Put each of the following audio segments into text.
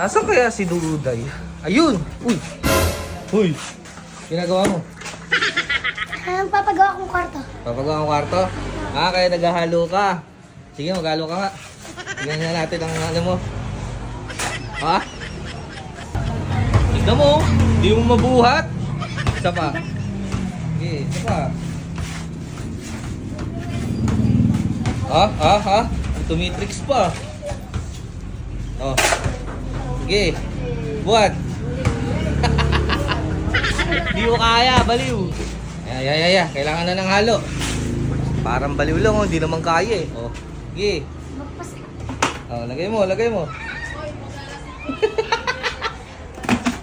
Nasaan kaya si Duday? Ayun! Uy! Uy! Ginagawa mo? Anong papagawa kong kwarto? Papagawa ang kwarto? Ah, kaya naghahalo ka. Sige, maghalo ka nga. Tignan nga natin ang ano mo. Ha? Tignan mo, hindi mo mabuhat. Isa pa. Sige, isa pa. Ha? Ha? Ha? Tumitrix pa. Oh. Sige. Buhat. Hindi mo kaya, baliw. Ay, ay, ay, ay. Kailangan na ng halo. Parang baliw lang, oh. Hindi naman kaya eh. Oh. Sige. Oh, lagay mo, lagay mo.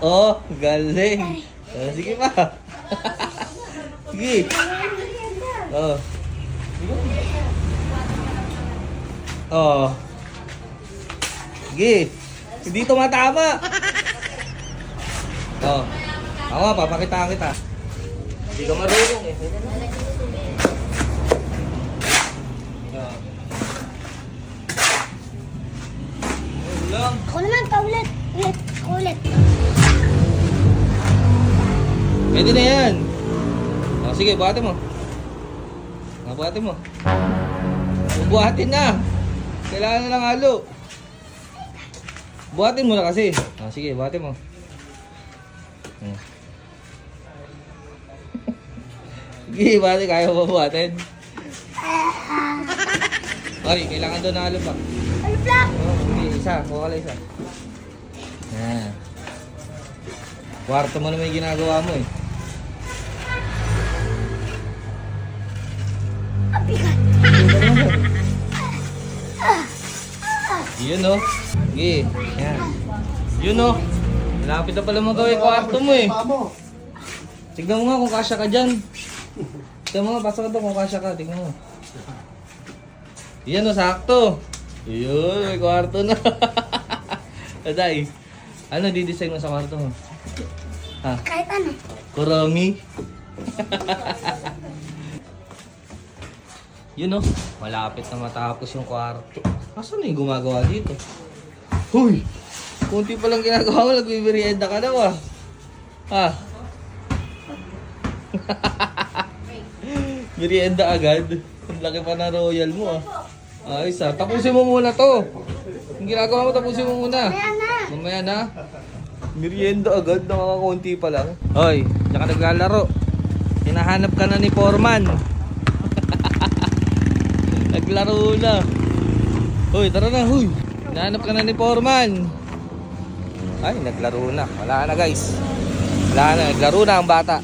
oh, galing. Oh, sige pa. sige. Oh. Oh. Sige. Hindi tumatama. Oh. Ako, papakitaan kita. Hindi ka marunong eh. Oh. Lang. Ako naman, paulit. Ulit. Ulit. Pwede na yan. O, sige, buhatin mo. O, buhatin mo. Buhatin na. Kailangan na lang halo. Buhatin mo na kasi. O, sige, buhatin mo. Hmm. Sige, buhatin. Kaya mo buhatin? Ay, kailangan doon na. Ano black? Oh, sige, isa. Kuha ka lang isa. Yan. Kwarto mo naman yung ginagawa mo eh. Yun oh. Sige. Yan. Yun oh. Malapit na pala magawa yung kwarto mo eh. Tignan mo nga kung kasya ka dyan. Tignan mo nga, pasok ka to kung kasya ka. Tignan mo. Yan oh, sakto. Yun, may kwarto na. Aday, ano di-design mo sa kwarto mo? Ha? Kahit ano. Kurami? Yun oh, malapit na matapos yung kwarto. Asan na yung gumagawa dito? Huy! Kunti pa lang ginagawa mo, nagbibirienda ka daw ah. Ha? Merienda agad. Ang laki pa na royal mo ah. Ayos ah. Tapusin mo muna to. Yung ginagawa mo, tapusin mo muna. Mamaya na. Merienda agad, nakakakunti pa lang. Hoy, tsaka naglalaro. Hinahanap ka na ni Foreman. Naglaro na. Hoy, tara na, hoy. Hinahanap ka na ni Foreman. Ay, naglaro na. Wala na guys. Wala na, naglaro na ang bata.